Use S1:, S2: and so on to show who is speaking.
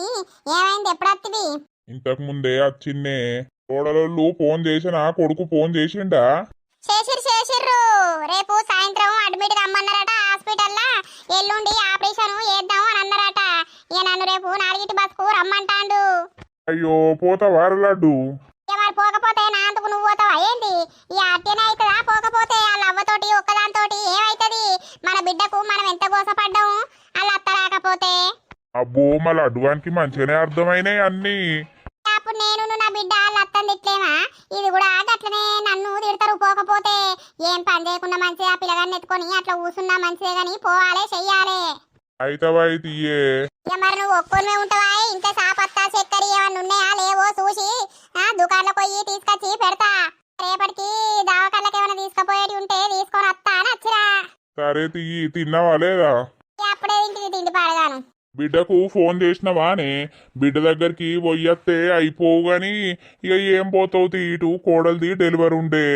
S1: గాని ఏమైంది? ఎప్పుడు వత్తివి
S2: ఇంతకు ముందే వచ్చిన్నే కోడలోళ్ళు ఫోన్ చేసినా కొడుకు ఫోన్ చేసిండా?
S1: చేసిర్రు చేసిర్రు. రేపు సాయంత్రం అడ్మిట్ రమ్మన్నారట హాస్పిటల్లో. ఎల్లుండి ఆపరేషన్ చేద్దాం అని అన్నారట. ఇక నన్ను రేపు నాలుగింటి బస్కు రమ్మంటాండు.
S2: అయ్యో పోతావా లడ్డు?
S1: ఇక మరి పోకపోతే నా అందుకు నువ్వు పోతావా? ఏంది ఈ అట్టేనే అవుతుందా పోకపోతే వాళ్ళ అవ్వతోటి ఒక్కదానితోటి ఏమైతుంది? మన బిడ్డకు మనం ఎంత గోసపడ్డాము వాళ్ళ అత్త రాకపోతే?
S2: అబ్బో మా లడ్డువానికి మంచిగానే అర్థమైనాయి అన్నీ.
S1: అప్పుడు నేను నా బిడ్డ అత్తని తిట్లేమా ఇది కూడా గట్లనే నన్ను తిడతారు. పోకపోతే ఏం పని చేయకుండా మంచిగా పిల్లగాన్ని ఎత్తుకొని అట్లా కూసున్నా మంచిదే గాని పోవాలే చెయ్యాలే.
S2: అయితవై తీయే
S1: ఇక మరి నువ్వు ఒక్కొనివే ఉంటావా? ఇంత సాపత్తా చక్కెర ఏమన్నా ఉన్నాయా? లేవో చూసి ఆ దుకాణంలో పోయి తీసుకొచ్చి పెడతా. రేపటికి దావకాళ్ళకి ఏమైనా తీసుకుపోయేటి ఉంటే తీసుకొని వస్తా అని వచ్చిరా
S2: సరే తీయి తిన్నావా లేదా
S1: ఇక అప్పుడే ఇంటికి తిండి పాడగాను
S2: బిడ్డకు ఫోన్ చేసినవానే బిడ్డ దగ్గరికి పోయత్తే అయిపోవు గాని ఇక ఏం పోతావు ఇటు కోడలిది డెలివరీ ఉండే.